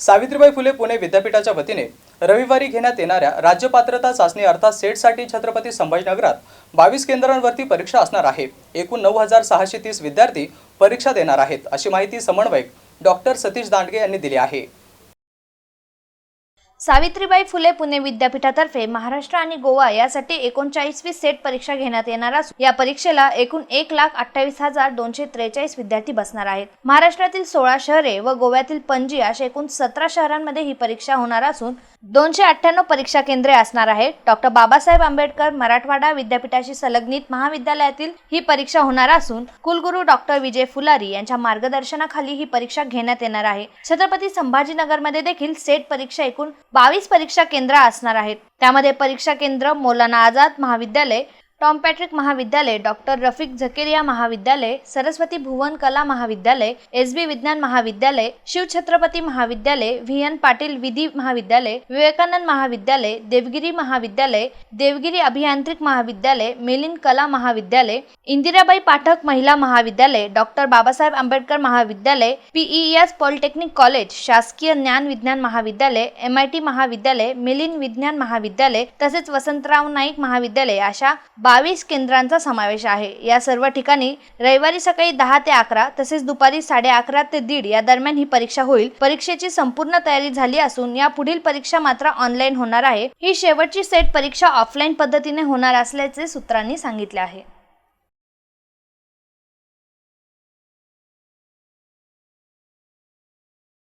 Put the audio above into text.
सावित्रीबाई फुले पुणे विद्यापीठाच्या वतीने रविवारी घेण्यात येणाऱ्या राज्य पात्रता चाचणी अर्थात सेटसाठी छत्रपती संभाजीनगरात बावीस केंद्रांवरती परीक्षा असणार आहे. एकूण नऊ हजार सहाशे तीस विद्यार्थी परीक्षा देणार आहेत अशी माहिती समन्वयक डॉक्टर सतीश दांडगे यांनी दिली आहे. सावित्रीबाई फुले पुणे विद्यापीठातर्फे महाराष्ट्र आणि गोवा यासाठी एकोणचाळीसवी सेट परीक्षा घेण्यात येणार असून या परीक्षेला एकूण एक लाख अठ्ठावीस हजार दोनशे त्रेचाळीस विद्यार्थी बसणार आहेत. महाराष्ट्रातील सोळा शहरे व गोव्यातील पणजी अशा एकूण सतरा शहरांमध्ये ही परीक्षा होणार असून दोनशे अठ्ठ्याण्णव परीक्षा केंद्रे असणार आहेत. डॉक्टर बाबासाहेब आंबेडकर मराठवाडा विद्यापीठाशी संलग्नित महाविद्यालयातील ही परीक्षा होणार असून कुलगुरू डॉक्टर विजय फुलारी यांच्या मार्गदर्शनाखाली ही परीक्षा घेण्यात येणार आहे. छत्रपती संभाजीनगरमध्ये देखील सेट परीक्षा एकूण बावीस परीक्षा केंद्र असणार आहेत. त्यामध्ये परीक्षा केंद्र मौलाना आझाद महाविद्यालय टॉम पॅट्रिक महाविद्यालय डॉक्टर रफिक झकेरिया महाविद्यालय सरस्वती भुवन कला महाविद्यालय एस बी विज्ञान महाविद्यालय शिवछत्रपती महाविद्यालय व्ही एन पाटील विधी महाविद्यालय विवेकानंद महाविद्यालय देवगिरी महाविद्यालय देवगिरी अभियांत्रिक महाविद्यालय मिलिंद कला महाविद्यालय इंदिराबाई पाठक महिला महाविद्यालय डॉक्टर बाबासाहेब आंबेडकर महाविद्यालय पीईएस पॉलिटेक्निक कॉलेज शासकीय ज्ञान विज्ञान महाविद्यालय एम आय टी महाविद्यालय मिलिंद विज्ञान महाविद्यालय तसेच वसंतराव नाईक महाविद्यालय अशा बावीस केंद्रांचा समावेश आहे. या सर्व ठिकाणी रविवारी सकाळी दहा ते अकरा तसेच दुपारी साडे अकरा ते दीड या दरम्यान ही परीक्षा होईल. परीक्षेची संपूर्ण तयारी झाली असून या पुढील परीक्षा मात्र ऑनलाईन होणार आहे. ही शेवटची सेट परीक्षा ऑफलाईन पद्धतीने होणार असल्याचे सूत्रांनी सांगितले आहे.